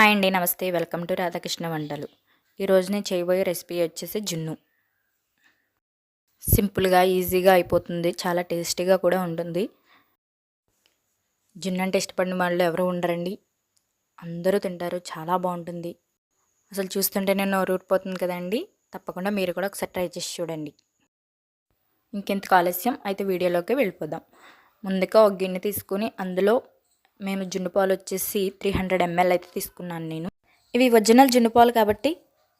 Hi అండి నమస్తే. Welcome to Radhakrishna వంటలు. ఈరోజు నేను చేయబోయే రెసిపీ వచ్చేసి జున్ను. సింపుల్గా ఈజీగా అయిపోతుంది. చాలా టేస్టీగా కూడా ఉంటుంది. జున్ను అంటే ఇష్టపడిన వాళ్ళు ఎవరు ఉండరండి. అందరూ తింటారు. చాలా బాగుంటుంది. అసలు చూస్తుంటే నేను ఊరిపోతుంది కదండి. తప్పకుండా మీరు కూడా ఒకసారి ట్రై చేసి చూడండి. ఇంకెంత ఆలస్యం? అయితే వీడియోలోకి వెళ్ళిపోదాం. ముందుగా ఒక గిన్నె తీసుకుని అందులో మేము జున్ను పాలు వచ్చేసి త్రీ హండ్రెడ్ ఎంఎల్ అయితే తీసుకున్నాను నేను. ఇవి ఒరిజినల్ జున్ను పాలు కాబట్టి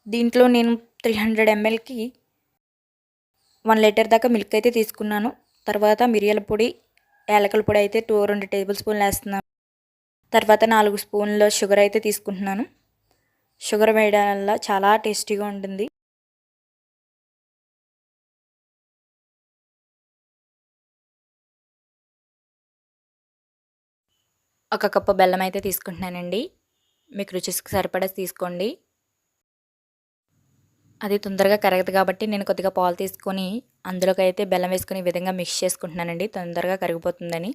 దీంట్లో నేను త్రీ హండ్రెడ్ ఎంఎల్కి వన్ లీటర్ దాకా మిల్క్ అయితే తీసుకున్నాను. తర్వాత మిరియాల పొడి యాలకల పొడి అయితే టూ రెండు టేబుల్ స్పూన్లు వేస్తున్నాను. తర్వాత నాలుగు స్పూన్ల షుగర్ అయితే తీసుకుంటున్నాను. షుగర్ వేయడం వల్ల చాలా టేస్టీగా ఉంటుంది. ఒక కప్పు బెల్లం అయితే తీసుకుంటున్నానండి. మీకు రుచికి సరిపడా తీసుకోండి. అది తొందరగా కరగదు కాబట్టి నేను కొద్దిగా పాలు తీసుకొని అందులోకి అయితే బెల్లం వేసుకుని ఈ విధంగా మిక్స్ చేసుకుంటున్నానండి. తొందరగా కరిగిపోతుందని.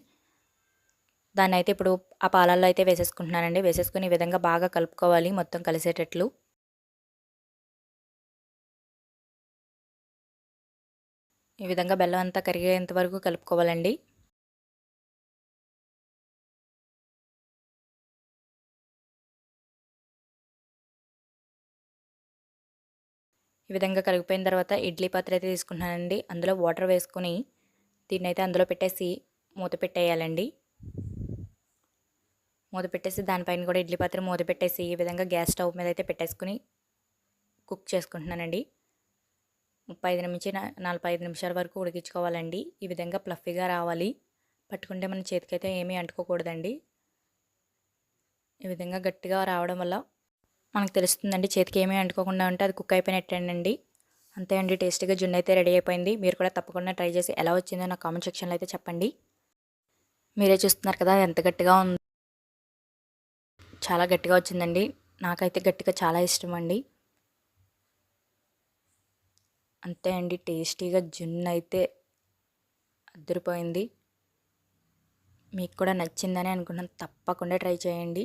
దాన్ని అయితే ఇప్పుడు ఆ పాలల్లో అయితే వేసేసుకుంటున్నానండి. వేసేసుకుని ఈ విధంగా బాగా కలుపుకోవాలి మొత్తం కలిసేటట్లు. ఈ విధంగా బెల్లం అంతా కరిగేంత వరకు కలుపుకోవాలండి. ఈ విధంగా కరిగిపోయిన తర్వాత ఇడ్లీ పాత్ర అయితే తీసుకున్నానండి అందులో వాటర్ వేసుకొని దీన్ని అయితే అందులో పెట్టేసి మూత పెట్టేయాలండి. మూత పెట్టేసి దానిపైన కూడా ఇడ్లీ పాత్ర మూత పెట్టేసి ఈ విధంగా గ్యాస్ స్టవ్ మీద అయితే పెట్టేసుకుని కుక్ చేసుకుంటున్నానండి. ముప్పై ఐదు నుంచి నలభై ఐదు నిమిషాల వరకు ఉడికించుకోవాలండి. ఈ విధంగా ప్లఫీగా రావాలి. పట్టుకుంటే మన చేతికైతే ఏమీ అంటుకోకూడదండి. ఈ విధంగా గట్టిగా రావడం వల్ల మనకు తెలుస్తుందండి. చేతికి ఏమీ అంటుకోకుండా ఉంటే అది కుక్ అయిపోయినట్టేనండి. అంతే అండి. టేస్టీగా జున్ను అయితే రెడీ అయిపోయింది. మీరు కూడా తప్పకుండా ట్రై చేసి ఎలా వచ్చిందో నా కామెంట్ సెక్షన్లో అయితే చెప్పండి. మీరే చూస్తున్నారు కదా ఎంత గట్టిగా ఉంది చాలా గట్టిగా వచ్చిందండి. నాకైతే గట్టిగా చాలా ఇష్టం అండి అంతే అండి. టేస్టీగా జున్ను అయితే అద్దరిపోయింది. మీకు కూడా నచ్చిందని అనుకున్నాను. తప్పకుండా ట్రై చేయండి.